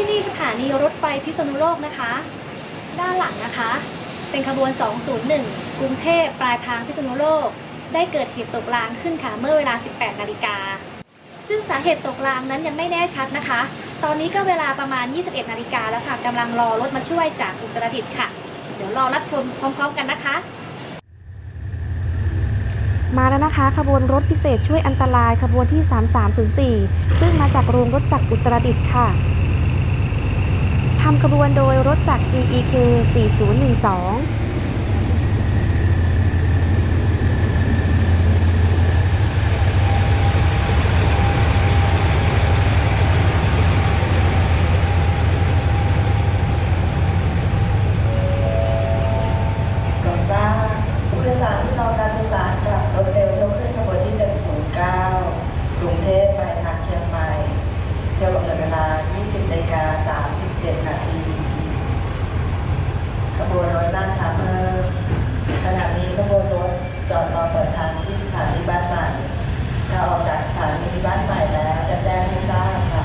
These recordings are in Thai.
ที่นี่สถานีรถไฟพิษณุโลกนะคะ ด้านหลังนะคะ เป็นขบวน 201 กรุงเทพปลายทางพิษณุโลก ได้เกิดเหตุตกรางขึ้นค่ะเมื่อเวลา 18 นาฬิกา ซึ่งสาเหตุตกรางนั้นยังไม่แน่ชัดนะคะ ตอนนี้ก็เวลาประมาณ 21 นาฬิกาแล้วค่ะกำลังรอรถมาช่วยจากอุตรดิตถ์ค่ะ เดี๋ยวรอรับชมพร้อมๆกันนะคะ มาแล้วนะคะ ขบวนรถพิเศษช่วยอันตรายขบวนที่ 3304 ซึ่งมาจากโรงรถจักรอุตรดิตถ์ค่ะำขบวนโดยรถจาก GEK 4012 ก่อสร้างผู้โดยสารที่รอการโดยสารกับรถเร็วยกขึ้นขบวนที่ 109 กรุงเทพไปทางเชียงใหม่ เที่ยวกำหนดเวลา 20นาฬิกา37 นาที ขบวนรถล่าช้าเพิ่มขณะนี้ขบวนรถจอดรอเปิดทางที่สถานีบ้านใหม่ ถ้าออกจากสถานีบ้านใหม่แล้วจะแจ้งให้ทราบค่ะ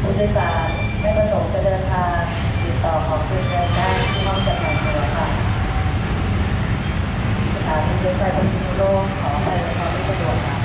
ผู้โดยสารไม่ประสงค์จะเดินทางติดต่อขอคืนเงินได้ที่ห้องจำหน่ายตั๋วค่ะ สถานีรถไฟพิษณุโลกขอไปความไม่สะดวกค่ะ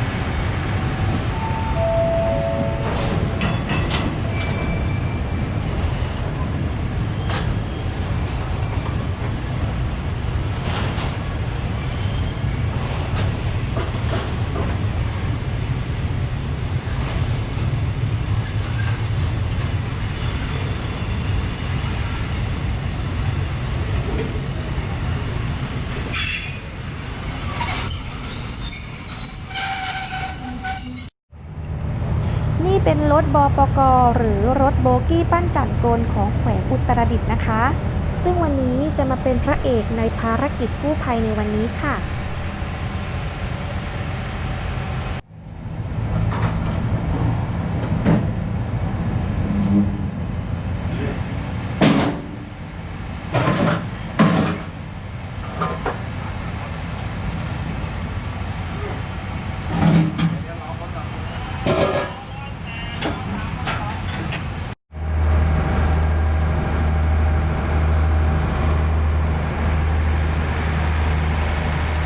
นี่ เป็นรถบปกหรือรถโบกี้ปั้นจันโกนของแขวงอุตรดิตถ์นะคะ ซึ่งวันนี้จะมาเป็นพระเอกในภารกิจกู้ภัยในวันนี้ค่ะ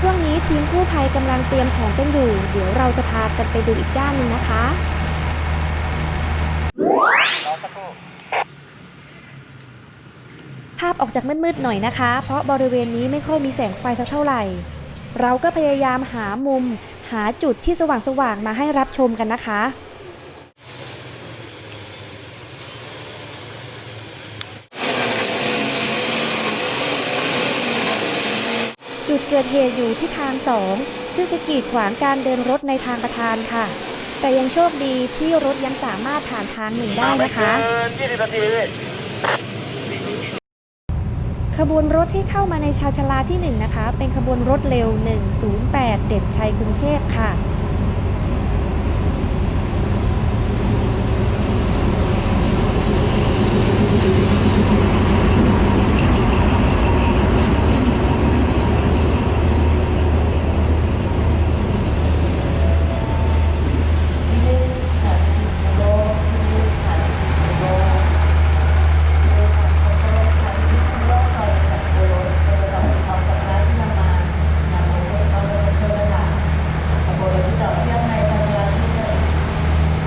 ช่วงนี้ทีมกู้ภัยกำลังเตรียมของ กันอยู่ เดี๋ยวเราจะพากันไปดูอีกด้านหนึ่งนะคะภาพออกจากมืดๆหน่อยนะคะ เพราะบริเวณนี้ไม่ค่อยมีแสงไฟสักเท่าไหร่ เราก็พยายามหามุม หาจุดที่สว่างๆมาให้รับชมกันนะคะ เกิดเหตุอยู่ที่ทางสองซึ่งจะกีดขวางการเดินรถในทางประธานค่ะ แต่ยังโชคดีที่รถยังสามารถผ่านทางหนึ่งได้นะคะขบวนรถที่เข้ามาในชาญชาลาที่ 1 นะคะ เป็นขบวนรถเร็ว 108 เด่นชัยกรุงเทพค่ะ ที่นี่สถานีพิษณุโลกที่นี่สถานีพิษณุโลกที่นี่สถานีพิษณุโลกไปกับขบวนรถเป็นประจำความสำคัญที่นำมานำรถเข้ารถช่วยได้ค่ะขบวนรถที่จอดเทียบในชาญชาลาที่หนึ่ง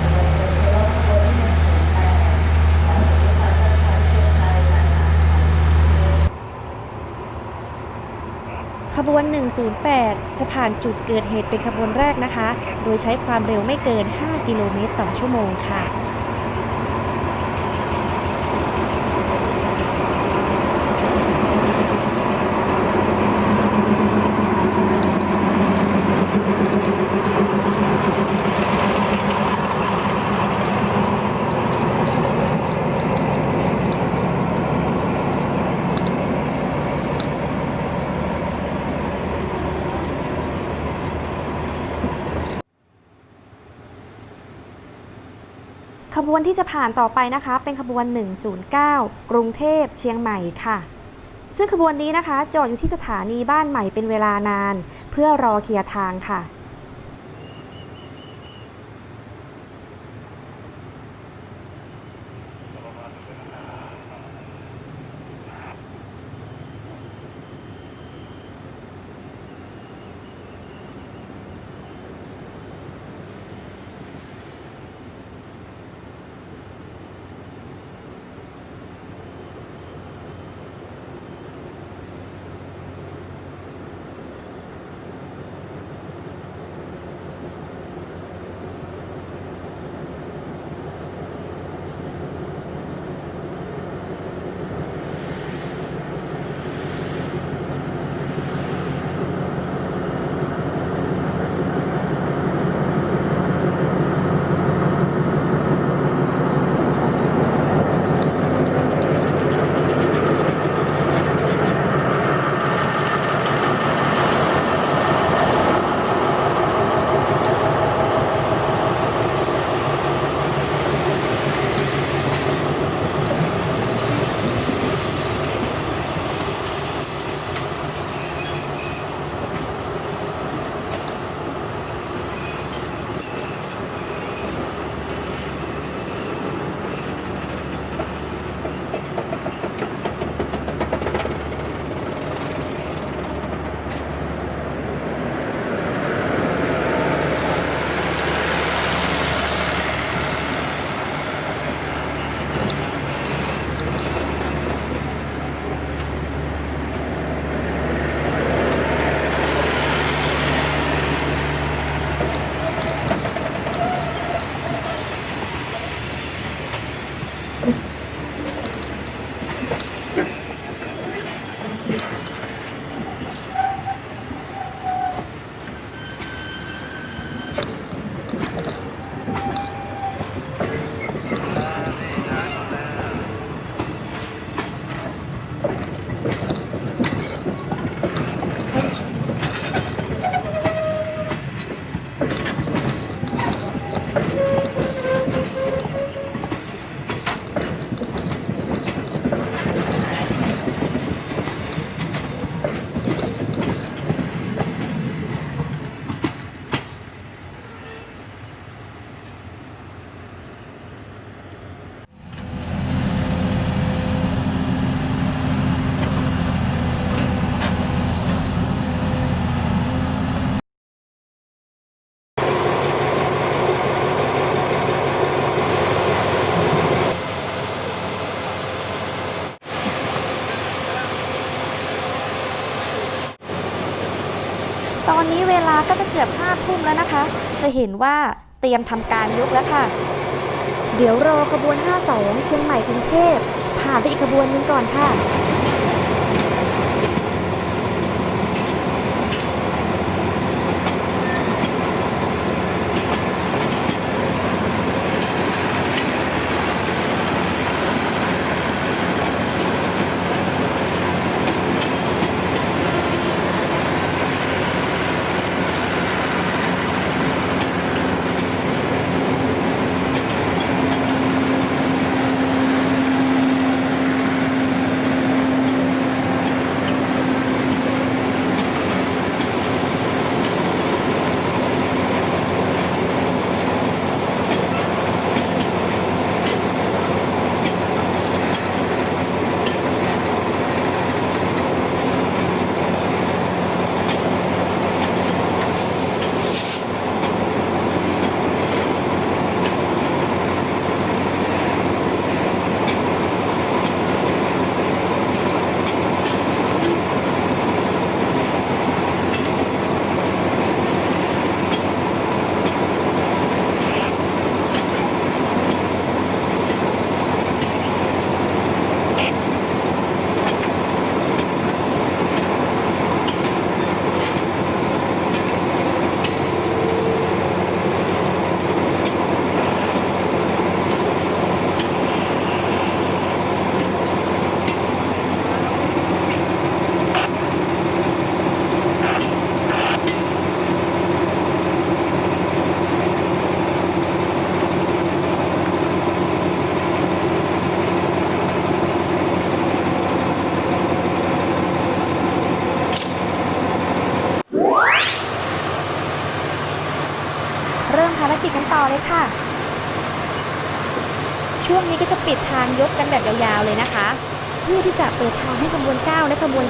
ขบวนรถเร็วขบวนที่หนึ่งถึงแปดสามสิบสามสถานีเชียงรายนะคะ ขบวน 108 จะผ่านจุดเกิดเหตุเป็นขบวนแรกนะคะ โดยใช้ความเร็วไม่เกิน 5 กิโลเมตรต่อชั่วโมงค่ะ ขบวนที่จะผ่านต่อไปนะคะ เป็นขบวน 109 กรุงเทพเชียงใหม่ค่ะ ซึ่งขบวนนี้นะคะ จอดอยู่ที่สถานีบ้านใหม่เป็นเวลานาน เพื่อรอเคลียร์ทางค่ะ ตอนนี้เวลาก็จะเกือบห้าทุ่มแล้วนะคะ จะเห็นว่าเตรียมทำการยกแล้วค่ะ เดี๋ยวรอขบวน 52 เชียงใหม่กรุงเทพผ่านไปอีกขบวนนึงก่อนค่ะารกิจกันต่อเลยค่ะ ช่วงนี้ก็จะปิดทางยกกันแบบยาวๆเลยนะคะ เพื่อที่จะเปิดทางให้ขบวน 9 และขบวน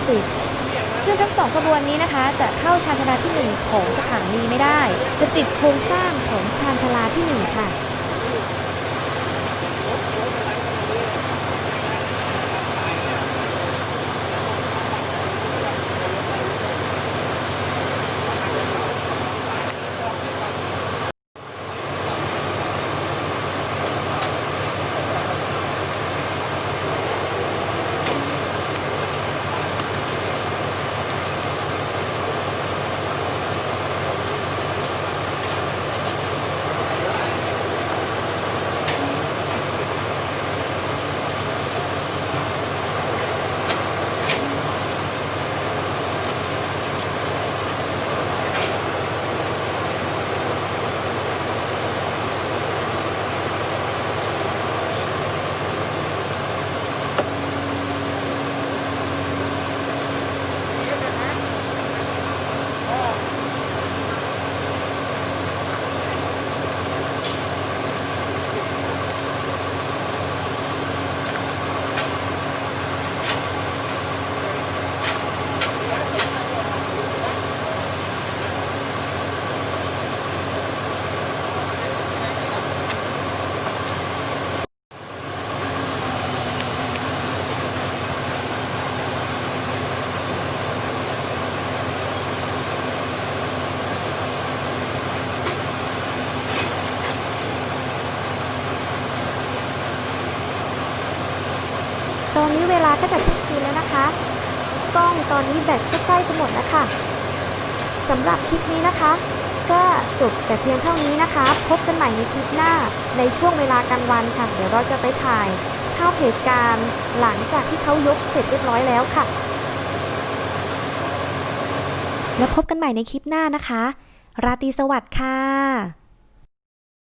10 ซึ่งทั้งสองขบวนนี้นะคะ จะเข้าชานชาลาที่ 1 ของสถานีไม่ได้ จะติดโครงสร้างของชานชาลาที่ 1 ค่ะ กล้องตอนนี้แบตก็ใกล้จะหมดแล้วค่ะสำหรับคลิปนี้นะคะ ก็จบแต่เพียงเท่านี้นะคะ พบกันใหม่ในคลิปหน้าในช่วงเวลากลางวันค่ะ เดี๋ยวเราจะไปถ่ายภาพเหตุการณ์หลังจากที่เขายกเสร็จเรียบร้อยแล้วค่ะ แล้วพบกันใหม่ในคลิปหน้านะคะ ราตรีสวัสดิ์ค่ะ